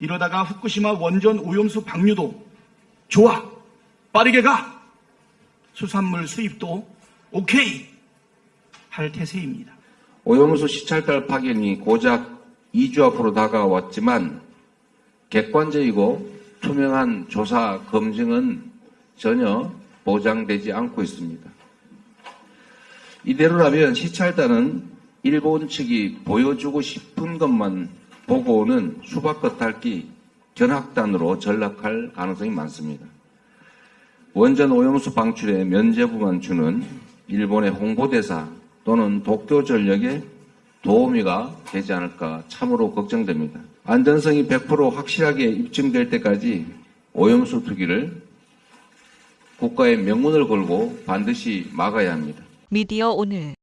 이러다가 후쿠시마 원전 오염수 방류도 좋아. 빠르게 가. 수산물 수입도 오케이. 할 태세입니다. 오염수 시찰달 파견이 고작 2주 앞으로 다가왔지만 객관적이고 투명한 조사 검증은 전혀 보장되지 않고 있습니다. 이대로라면 시찰단은 일본 측이 보여주고 싶은 것만 보고 오는 수박겉 핥기 견학단으로 전락할 가능성이 많습니다. 원전 오염수 방출에 면제부만 주는 일본의 홍보대사 또는 도쿄 전력의 도우미가 되지 않을까 참으로 걱정됩니다. 안전성이 100% 확실하게 입증될 때까지 오염수 투기를 국가의 명문을 걸고 반드시 막아야 합니다. 미디어 오늘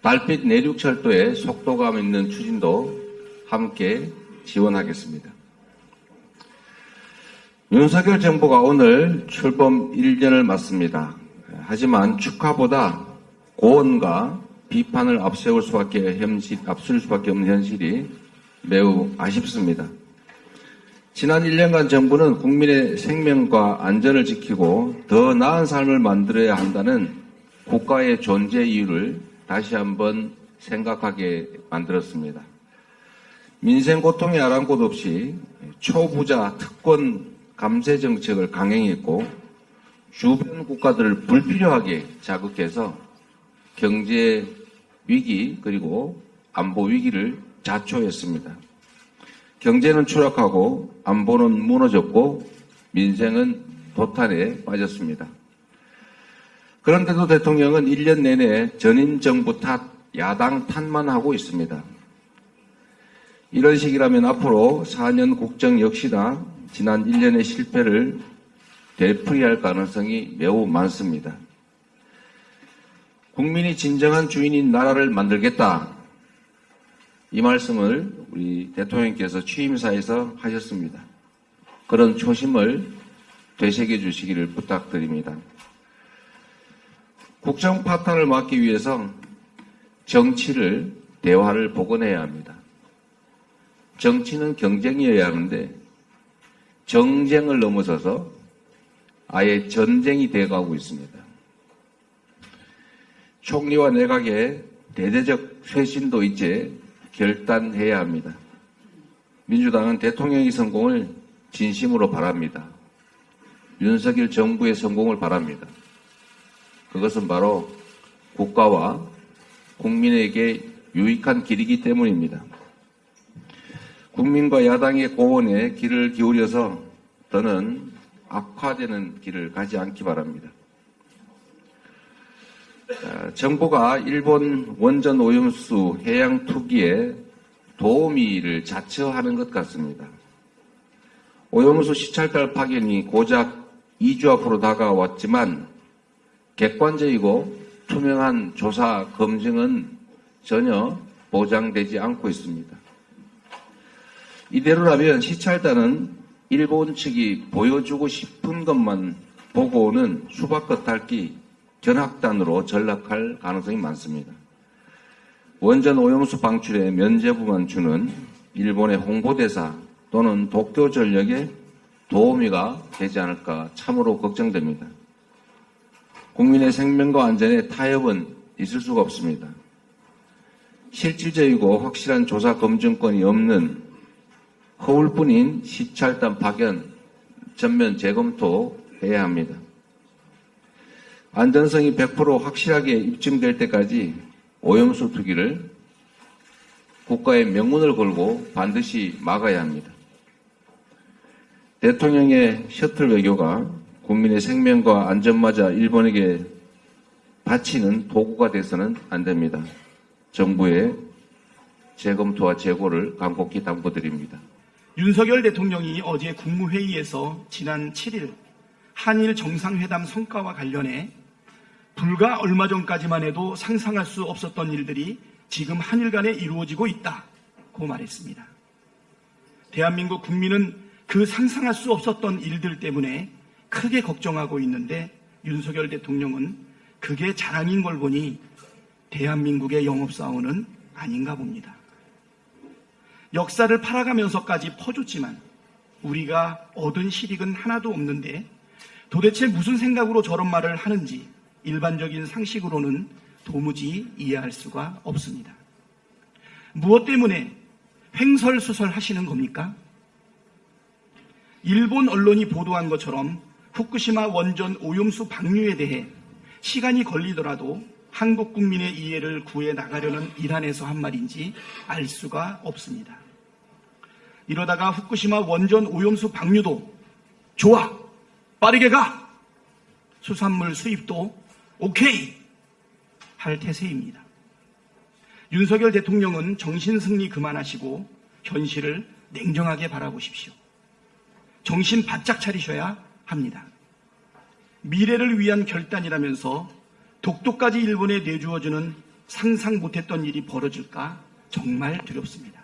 달빛 내륙 철도의 속도감 있는 추진도 함께 지원하겠습니다. 윤석열 정부가 오늘 출범 1년을 맞습니다. 하지만 축하보다 고언과 비판을 앞세울 수밖에 현실, 앞설 수밖에 없는 현실이 매우 아쉽습니다. 지난 1년간 정부는 국민의 생명과 안전을 지키고 더 나은 삶을 만들어야 한다는 국가의 존재 이유를 다시 한번 생각하게 만들었습니다. 민생 고통에 아랑곳 없이 초부자 특권 감세 정책을 강행했고 주변 국가들을 불필요하게 자극해서 경제 위기 그리고 안보 위기를 자초했습니다. 경제는 추락하고 안보는 무너졌고 민생은 도탄에 빠졌습니다. 그런데도 대통령은 1년 내내 전임 정부 탓, 야당 탓만 하고 있습니다. 이런 식이라면 앞으로 4년 국정 역시나 지난 1년의 실패를 되풀이할 가능성이 매우 많습니다. 국민이 진정한 주인인 나라를 만들겠다. 이 말씀을 우리 대통령께서 취임사에서 하셨습니다. 그런 초심을 되새겨 주시기를 부탁드립니다. 국정 파탄을 막기 위해서 정치를 대화를 복원해야 합니다. 정치는 경쟁이어야 하는데 정쟁을 넘어서서 아예 전쟁이 돼가고 있습니다. 총리와 내각의 대대적 쇄신도 이제 결단해야 합니다. 민주당은 대통령의 성공을 진심으로 바랍니다. 윤석열 정부의 성공을 바랍니다. 그것은 바로 국가와 국민에게 유익한 길이기 때문입니다. 국민과 야당의 고언에 귀를 기울여서 더는 악화되는 길을 가지 않기 바랍니다. 아, 정부가 일본 원전 오염수 해양 투기에 도우미를 자처하는 것 같습니다. 오염수 시찰달 파견이 고작 2주 앞으로 다가왔지만 객관적이고 투명한 조사 검증은 전혀 보장되지 않고 있습니다. 이대로라면 시찰단은 일본 측이 보여주고 싶은 것만 보고 오는 수박겉 핥기 견학단으로 전락할 가능성이 많습니다. 원전 오염수 방출에 면제부만 주는 일본의 홍보대사 또는 도쿄 전력의 도우미가 되지 않을까 참으로 걱정됩니다. 국민의 생명과 안전에 타협은 있을 수가 없습니다. 실질적이고 확실한 조사 검증권이 없는 허울뿐인 시찰단 파견 전면 재검토해야 합니다. 안전성이 100% 확실하게 입증될 때까지 오염수 투기를 국가의 명문을 걸고 반드시 막아야 합니다. 대통령의 셔틀 외교가 국민의 생명과 안전마저 일본에게 바치는 도구가 돼서는 안 됩니다. 정부의 재검토와 재고를 간곡히 당부드립니다. 윤석열 대통령이 어제 국무회의에서 지난 7일 한일 정상회담 성과와 관련해 불과 얼마 전까지만 해도 상상할 수 없었던 일들이 지금 한일 간에 이루어지고 있다고 말했습니다. 대한민국 국민은 그 상상할 수 없었던 일들 때문에 크게 걱정하고 있는데 윤석열 대통령은 그게 자랑인 걸 보니 대한민국의 영업사원은 아닌가 봅니다. 역사를 팔아가면서까지 퍼줬지만 우리가 얻은 실익은 하나도 없는데 도대체 무슨 생각으로 저런 말을 하는지 일반적인 상식으로는 도무지 이해할 수가 없습니다. 무엇 때문에 횡설수설 하시는 겁니까? 일본 언론이 보도한 것처럼 후쿠시마 원전 오염수 방류에 대해 시간이 걸리더라도 한국 국민의 이해를 구해 나가려는 일환에서 한 말인지 알 수가 없습니다. 이러다가 후쿠시마 원전 오염수 방류도 좋아 빠르게 가 수산물 수입도 오케이 할 태세입니다. 윤석열 대통령은 정신승리 그만하시고 현실을 냉정하게 바라보십시오. 정신 바짝 차리셔야 합니다. 미래를 위한 결단이라면서 독도까지 일본에 내주어주는 상상 못했던 일이 벌어질까 정말 두렵습니다.